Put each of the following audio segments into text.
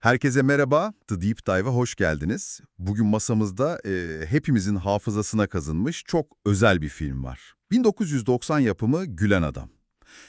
Herkese merhaba, The Deep Dive'a hoş geldiniz. Bugün masamızda e, hepimizin hafızasına kazınmış çok özel bir film var. 1990 yapımı Gülen Adam.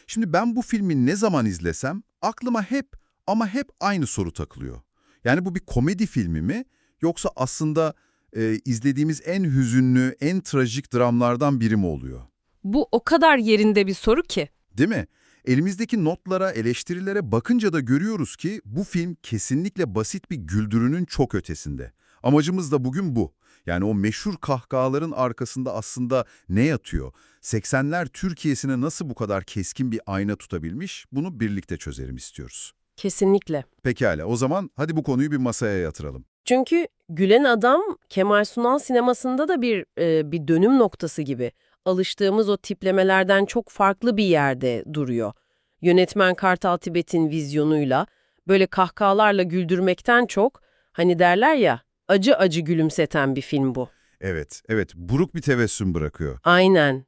Şimdi ben bu filmi ne zaman izlesem aklıma hep ama hep aynı soru takılıyor. Yani bu bir komedi filmi mi yoksa aslında e, izlediğimiz en hüzünlü, en trajik dramlardan biri mi oluyor? Bu o kadar yerinde bir soru ki. Değil mi? Elimizdeki notlara, eleştirilere bakınca da görüyoruz ki bu film kesinlikle basit bir güldürünün çok ötesinde. Amacımız da bugün bu. Yani o meşhur kahkahaların arkasında aslında ne yatıyor? 80'ler Türkiye'sine nasıl bu kadar keskin bir ayna tutabilmiş? Bunu birlikte çözelim istiyoruz. Kesinlikle. Pekala, o zaman hadi bu konuyu bir masaya yatıralım. Çünkü Gülen Adam Kemal Sunal sinemasında da bir e, bir dönüm noktası gibi. Alıştığımız o tiplemelerden çok farklı bir yerde duruyor. Yönetmen Kartal Tibet'in vizyonuyla böyle kahkahalarla güldürmekten çok hani derler ya acı acı gülümseten bir film bu. Evet, evet, buruk bir tebessüm bırakıyor. Aynen.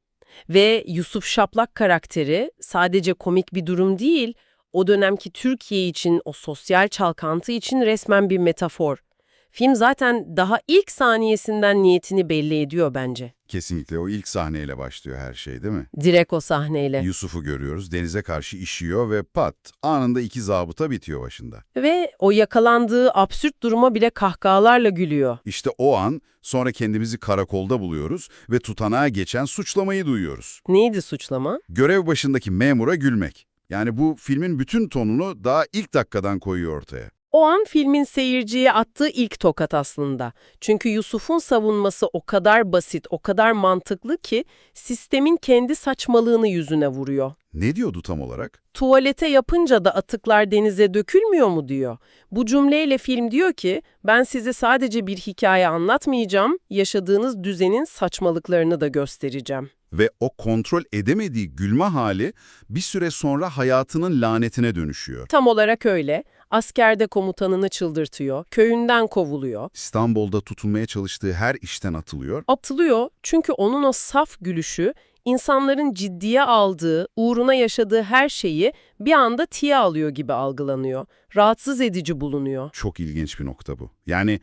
Ve Yusuf Şaplak karakteri sadece komik bir durum değil, o dönemki Türkiye için, o sosyal çalkantı için resmen bir metafor. Film zaten daha ilk saniyesinden niyetini belli ediyor bence. Kesinlikle o ilk sahneyle başlıyor her şey değil mi? Direkt o sahneyle. Yusuf'u görüyoruz, denize karşı işiyor ve pat, anında iki zabıta bitiyor başında. Ve o yakalandığı absürt duruma bile kahkahalarla gülüyor. İşte o an sonra kendimizi karakolda buluyoruz ve tutanağa geçen suçlamayı duyuyoruz. Neydi suçlama? Görev başındaki memura gülmek. Yani bu filmin bütün tonunu daha ilk dakikadan koyuyor ortaya. O an filmin seyirciye attığı ilk tokat aslında. Çünkü Yusuf'un savunması o kadar basit, o kadar mantıklı ki sistemin kendi saçmalığını yüzüne vuruyor. Ne diyordu tam olarak? Tuvalete yapınca da atıklar denize dökülmüyor mu diyor. Bu cümleyle film diyor ki ben size sadece bir hikaye anlatmayacağım, yaşadığınız düzenin saçmalıklarını da göstereceğim. Ve o kontrol edemediği gülme hali bir süre sonra hayatının lanetine dönüşüyor. Tam olarak öyle. Askerde komutanını çıldırtıyor, köyünden kovuluyor. İstanbul'da tutunmaya çalıştığı her işten atılıyor. Atılıyor çünkü onun o saf gülüşü insanların ciddiye aldığı, uğruna yaşadığı her şeyi bir anda tiye alıyor gibi algılanıyor. Rahatsız edici bulunuyor. Çok ilginç bir nokta bu. Yani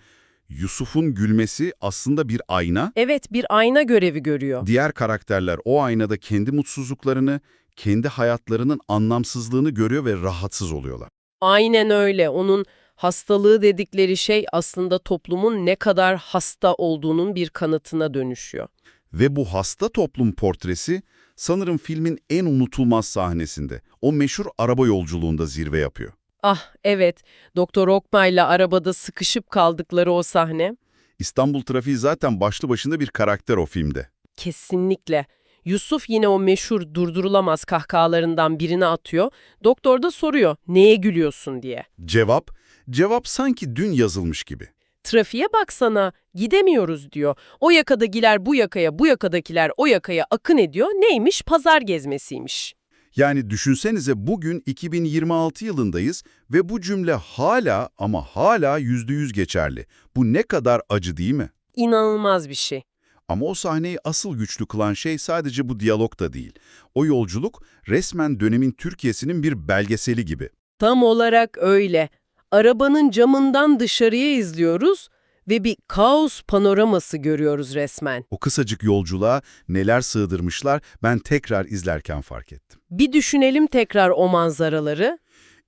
Yusuf'un gülmesi aslında bir ayna. Evet bir ayna görevi görüyor. Diğer karakterler o aynada kendi mutsuzluklarını, kendi hayatlarının anlamsızlığını görüyor ve rahatsız oluyorlar. Aynen öyle. Onun hastalığı dedikleri şey aslında toplumun ne kadar hasta olduğunun bir kanıtına dönüşüyor. Ve bu hasta toplum portresi sanırım filmin en unutulmaz sahnesinde. O meşhur araba yolculuğunda zirve yapıyor. Ah evet, Doktor Okmay'la arabada sıkışıp kaldıkları o sahne. İstanbul trafiği zaten başlı başında bir karakter o filmde. Kesinlikle. Yusuf yine o meşhur durdurulamaz kahkahalarından birini atıyor. Doktor da soruyor, neye gülüyorsun diye. Cevap, cevap sanki dün yazılmış gibi. Trafiğe baksana, gidemiyoruz diyor. O yakadakiler bu yakaya, bu yakadakiler o yakaya akın ediyor. Neymiş? Pazar gezmesiymiş. Yani düşünsenize bugün 2026 yılındayız ve bu cümle hala ama hala yüzde yüz geçerli. Bu ne kadar acı değil mi? İnanılmaz bir şey. Ama o sahneyi asıl güçlü kılan şey sadece bu diyalog da değil. O yolculuk resmen dönemin Türkiye'sinin bir belgeseli gibi. Tam olarak öyle. Arabanın camından dışarıya izliyoruz ve bir kaos panoraması görüyoruz resmen. O kısacık yolculuğa neler sığdırmışlar ben tekrar izlerken fark ettim. Bir düşünelim tekrar o manzaraları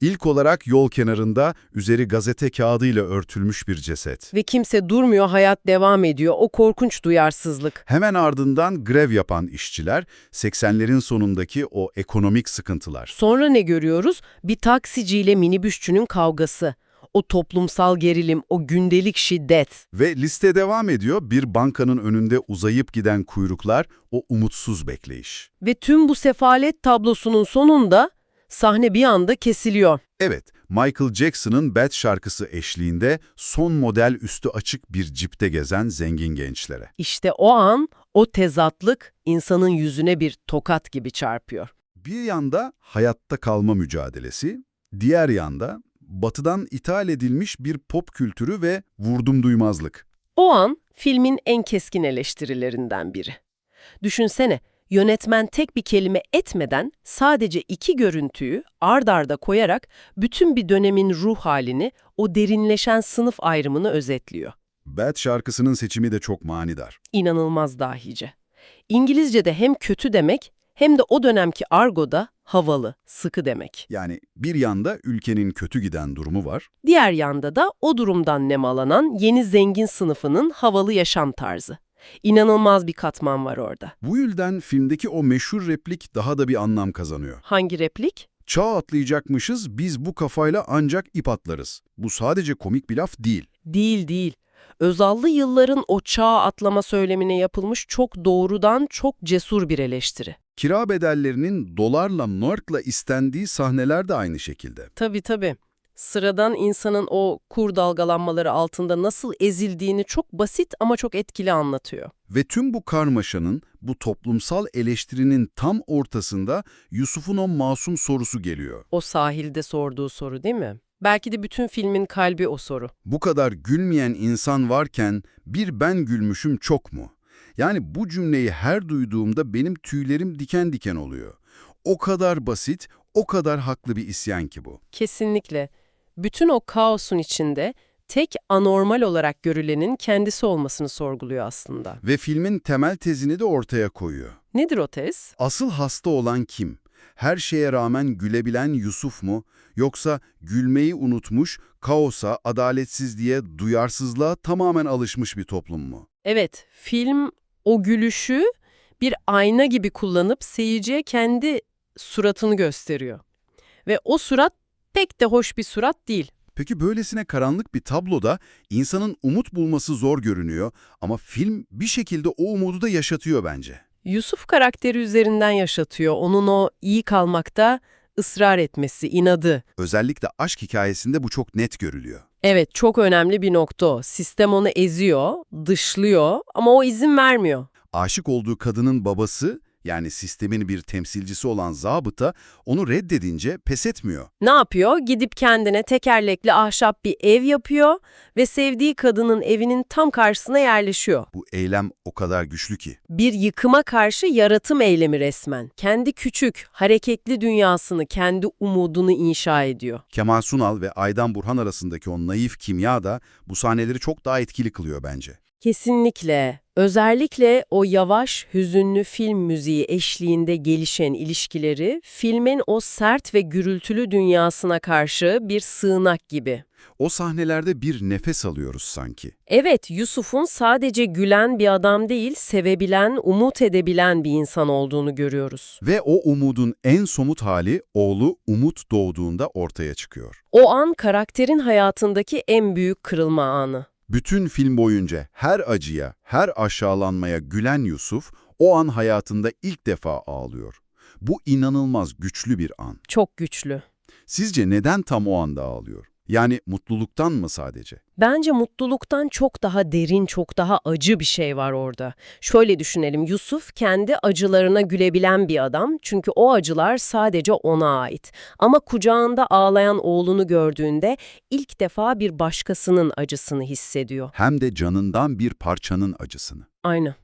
İlk olarak yol kenarında üzeri gazete kağıdıyla örtülmüş bir ceset. ve kimse durmuyor, hayat devam ediyor. O korkunç duyarsızlık. Hemen ardından grev yapan işçiler, 80'lerin sonundaki o ekonomik sıkıntılar. Sonra ne görüyoruz? Bir taksiciyle minibüsçünün kavgası. O toplumsal gerilim, o gündelik şiddet. Ve liste devam ediyor. Bir bankanın önünde uzayıp giden kuyruklar, o umutsuz bekleyiş. Ve tüm bu sefalet tablosunun sonunda sahne bir anda kesiliyor. Evet, Michael Jackson'ın Bad şarkısı eşliğinde son model üstü açık bir cipte gezen zengin gençlere. İşte o an o tezatlık insanın yüzüne bir tokat gibi çarpıyor. Bir yanda hayatta kalma mücadelesi, diğer yanda batıdan ithal edilmiş bir pop kültürü ve vurdum duymazlık. O an filmin en keskin eleştirilerinden biri. Düşünsene, Yönetmen tek bir kelime etmeden sadece iki görüntüyü ard arda koyarak bütün bir dönemin ruh halini, o derinleşen sınıf ayrımını özetliyor. Bad şarkısının seçimi de çok manidar. İnanılmaz dahice. İngilizce'de hem kötü demek hem de o dönemki argoda havalı, sıkı demek. Yani bir yanda ülkenin kötü giden durumu var, Diğer yanda da o durumdan nemalanan yeni zengin sınıfının havalı yaşam tarzı. İnanılmaz bir katman var orada. Bu yüzden filmdeki o meşhur replik daha da bir anlam kazanıyor. Hangi replik? Çağ atlayacakmışız, biz bu kafayla ancak ip atlarız. Bu sadece komik bir laf değil. Değil değil. Özallı yılların o çağ atlama söylemine yapılmış çok doğrudan çok cesur bir eleştiri. Kira bedellerinin dolarla, nörkla istendiği sahneler de aynı şekilde. Tabii tabii. Sıradan insanın o kur dalgalanmaları altında nasıl ezildiğini çok basit ama çok etkili anlatıyor. Ve tüm bu karmaşanın, bu toplumsal eleştirinin tam ortasında Yusuf'un o masum sorusu geliyor. O sahilde sorduğu soru değil mi? Belki de bütün filmin kalbi o soru. Bu kadar gülmeyen insan varken bir ben gülmüşüm çok mu? Yani bu cümleyi her duyduğumda benim tüylerim diken diken oluyor. O kadar basit, o kadar haklı bir isyan ki bu. Kesinlikle. Bütün o kaosun içinde tek anormal olarak görülenin kendisi olmasını sorguluyor aslında. Ve filmin temel tezini de ortaya koyuyor. Nedir o tez? Asıl hasta olan kim? Her şeye rağmen gülebilen Yusuf mu? Yoksa gülmeyi unutmuş, kaosa, adaletsizliğe, duyarsızlığa tamamen alışmış bir toplum mu? Evet, film o gülüşü bir ayna gibi kullanıp seyirciye kendi suratını gösteriyor. Ve o surat pek de hoş bir surat değil. Peki böylesine karanlık bir tabloda insanın umut bulması zor görünüyor ama film bir şekilde o umudu da yaşatıyor bence. Yusuf karakteri üzerinden yaşatıyor. Onun o iyi kalmakta ısrar etmesi, inadı. Özellikle aşk hikayesinde bu çok net görülüyor. Evet, çok önemli bir nokta o. Sistem onu eziyor, dışlıyor ama o izin vermiyor. Aşık olduğu kadının babası yani sistemin bir temsilcisi olan zabıta onu reddedince pes etmiyor. Ne yapıyor? Gidip kendine tekerlekli ahşap bir ev yapıyor ve sevdiği kadının evinin tam karşısına yerleşiyor. Bu eylem o kadar güçlü ki. Bir yıkıma karşı yaratım eylemi resmen. Kendi küçük, hareketli dünyasını, kendi umudunu inşa ediyor. Kemal Sunal ve Aydan Burhan arasındaki o naif kimya da bu sahneleri çok daha etkili kılıyor bence. Kesinlikle. Özellikle o yavaş, hüzünlü film müziği eşliğinde gelişen ilişkileri, filmin o sert ve gürültülü dünyasına karşı bir sığınak gibi. O sahnelerde bir nefes alıyoruz sanki. Evet, Yusuf'un sadece gülen bir adam değil, sevebilen, umut edebilen bir insan olduğunu görüyoruz. Ve o umudun en somut hali oğlu Umut doğduğunda ortaya çıkıyor. O an karakterin hayatındaki en büyük kırılma anı. Bütün film boyunca her acıya, her aşağılanmaya gülen Yusuf o an hayatında ilk defa ağlıyor. Bu inanılmaz güçlü bir an. Çok güçlü. Sizce neden tam o anda ağlıyor? Yani mutluluktan mı sadece? Bence mutluluktan çok daha derin, çok daha acı bir şey var orada. Şöyle düşünelim, Yusuf kendi acılarına gülebilen bir adam çünkü o acılar sadece ona ait. Ama kucağında ağlayan oğlunu gördüğünde ilk defa bir başkasının acısını hissediyor. Hem de canından bir parçanın acısını. Aynen.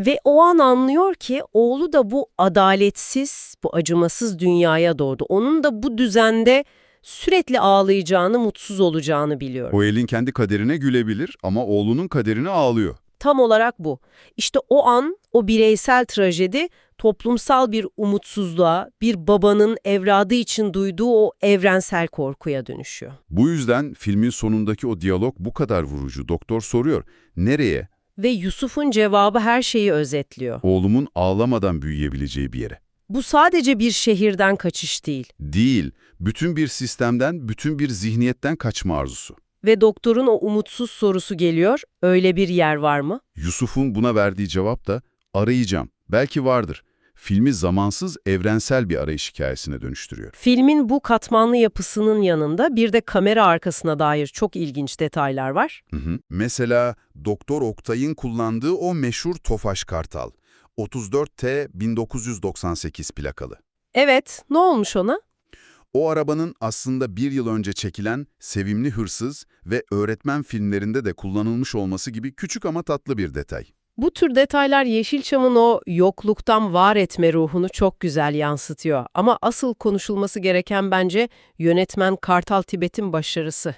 Ve o an anlıyor ki oğlu da bu adaletsiz, bu acımasız dünyaya doğdu. Onun da bu düzende sürekli ağlayacağını, mutsuz olacağını biliyor. O elin kendi kaderine gülebilir ama oğlunun kaderine ağlıyor. Tam olarak bu. İşte o an, o bireysel trajedi toplumsal bir umutsuzluğa, bir babanın evladı için duyduğu o evrensel korkuya dönüşüyor. Bu yüzden filmin sonundaki o diyalog bu kadar vurucu. Doktor soruyor, nereye? Ve Yusuf'un cevabı her şeyi özetliyor. Oğlumun ağlamadan büyüyebileceği bir yere. Bu sadece bir şehirden kaçış değil. Değil, bütün bir sistemden, bütün bir zihniyetten kaçma arzusu. Ve doktorun o umutsuz sorusu geliyor, öyle bir yer var mı? Yusuf'un buna verdiği cevap da arayacağım, belki vardır. Filmi zamansız, evrensel bir arayış hikayesine dönüştürüyor. Filmin bu katmanlı yapısının yanında bir de kamera arkasına dair çok ilginç detaylar var. Hı hı. Mesela Doktor Oktay'ın kullandığı o meşhur Tofaş Kartal. 34T 1998 plakalı. Evet, ne olmuş ona? O arabanın aslında bir yıl önce çekilen Sevimli Hırsız ve Öğretmen filmlerinde de kullanılmış olması gibi küçük ama tatlı bir detay. Bu tür detaylar Yeşilçam'ın o yokluktan var etme ruhunu çok güzel yansıtıyor. Ama asıl konuşulması gereken bence yönetmen Kartal Tibet'in başarısı.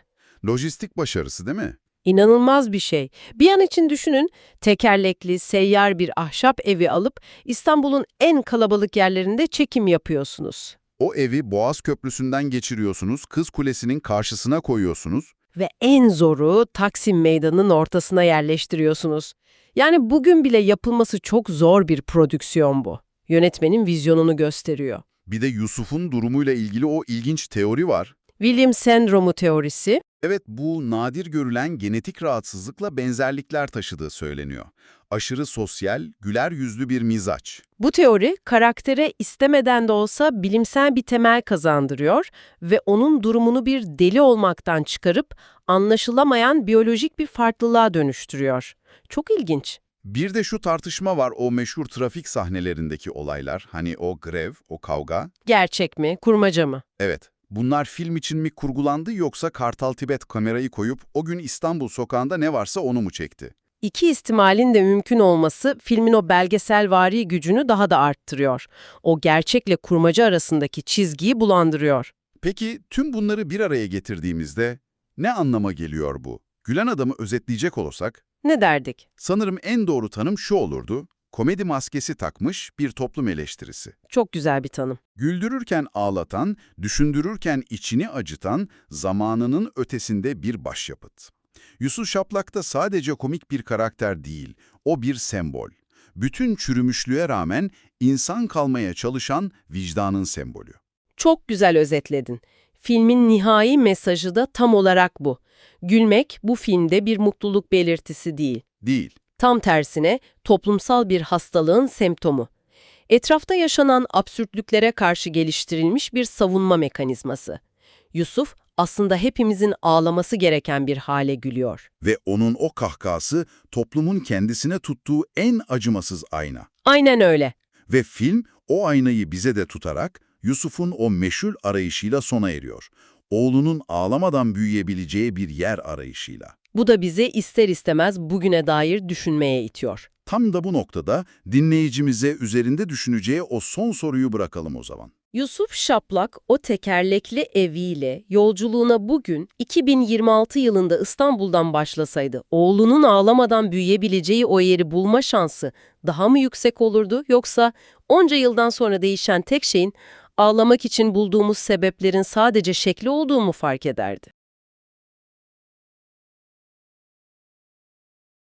Lojistik başarısı değil mi? İnanılmaz bir şey. Bir an için düşünün, tekerlekli, seyyar bir ahşap evi alıp İstanbul'un en kalabalık yerlerinde çekim yapıyorsunuz. O evi Boğaz Köprüsü'nden geçiriyorsunuz, Kız Kulesi'nin karşısına koyuyorsunuz. Ve en zoru Taksim Meydanı'nın ortasına yerleştiriyorsunuz. Yani bugün bile yapılması çok zor bir prodüksiyon bu. Yönetmenin vizyonunu gösteriyor. Bir de Yusuf'un durumuyla ilgili o ilginç teori var. William sendromu teorisi, Evet, bu nadir görülen genetik rahatsızlıkla benzerlikler taşıdığı söyleniyor. Aşırı sosyal, güler yüzlü bir mizaç. Bu teori karaktere istemeden de olsa bilimsel bir temel kazandırıyor ve onun durumunu bir deli olmaktan çıkarıp anlaşılamayan biyolojik bir farklılığa dönüştürüyor. Çok ilginç. Bir de şu tartışma var o meşhur trafik sahnelerindeki olaylar. Hani o grev, o kavga. Gerçek mi, kurmaca mı? Evet, bunlar film için mi kurgulandı yoksa Kartal Tibet kamerayı koyup o gün İstanbul sokağında ne varsa onu mu çekti? İki ihtimalin de mümkün olması filmin o belgeselvari gücünü daha da arttırıyor. O gerçekle kurmaca arasındaki çizgiyi bulandırıyor. Peki tüm bunları bir araya getirdiğimizde ne anlama geliyor bu? Gülen adamı özetleyecek olursak, Ne derdik? sanırım en doğru tanım şu olurdu. Komedi maskesi takmış bir toplum eleştirisi. Çok güzel bir tanım. Güldürürken ağlatan, düşündürürken içini acıtan, zamanının ötesinde bir başyapıt. Yusuf Şaplak da sadece komik bir karakter değil, o bir sembol. Bütün çürümüşlüğe rağmen insan kalmaya çalışan vicdanın sembolü. Çok güzel özetledin. Filmin nihai mesajı da tam olarak bu. Gülmek bu filmde bir mutluluk belirtisi değil. Değil. Tam tersine toplumsal bir hastalığın semptomu. Etrafta yaşanan absürtlüklere karşı geliştirilmiş bir savunma mekanizması. Yusuf aslında hepimizin ağlaması gereken bir hale gülüyor. Ve onun o kahkası toplumun kendisine tuttuğu en acımasız ayna. Aynen öyle. Ve film o aynayı bize de tutarak Yusuf'un o meşhur arayışıyla sona eriyor. Oğlunun ağlamadan büyüyebileceği bir yer arayışıyla. Bu da bizi ister istemez bugüne dair düşünmeye itiyor. Tam da bu noktada dinleyicimize üzerinde düşüneceği o son soruyu bırakalım o zaman. Yusuf Şaplak o tekerlekli eviyle yolculuğuna bugün 2026 yılında İstanbul'dan başlasaydı oğlunun ağlamadan büyüyebileceği o yeri bulma şansı daha mı yüksek olurdu yoksa onca yıldan sonra değişen tek şeyin ağlamak için bulduğumuz sebeplerin sadece şekli olduğu mu fark ederdi?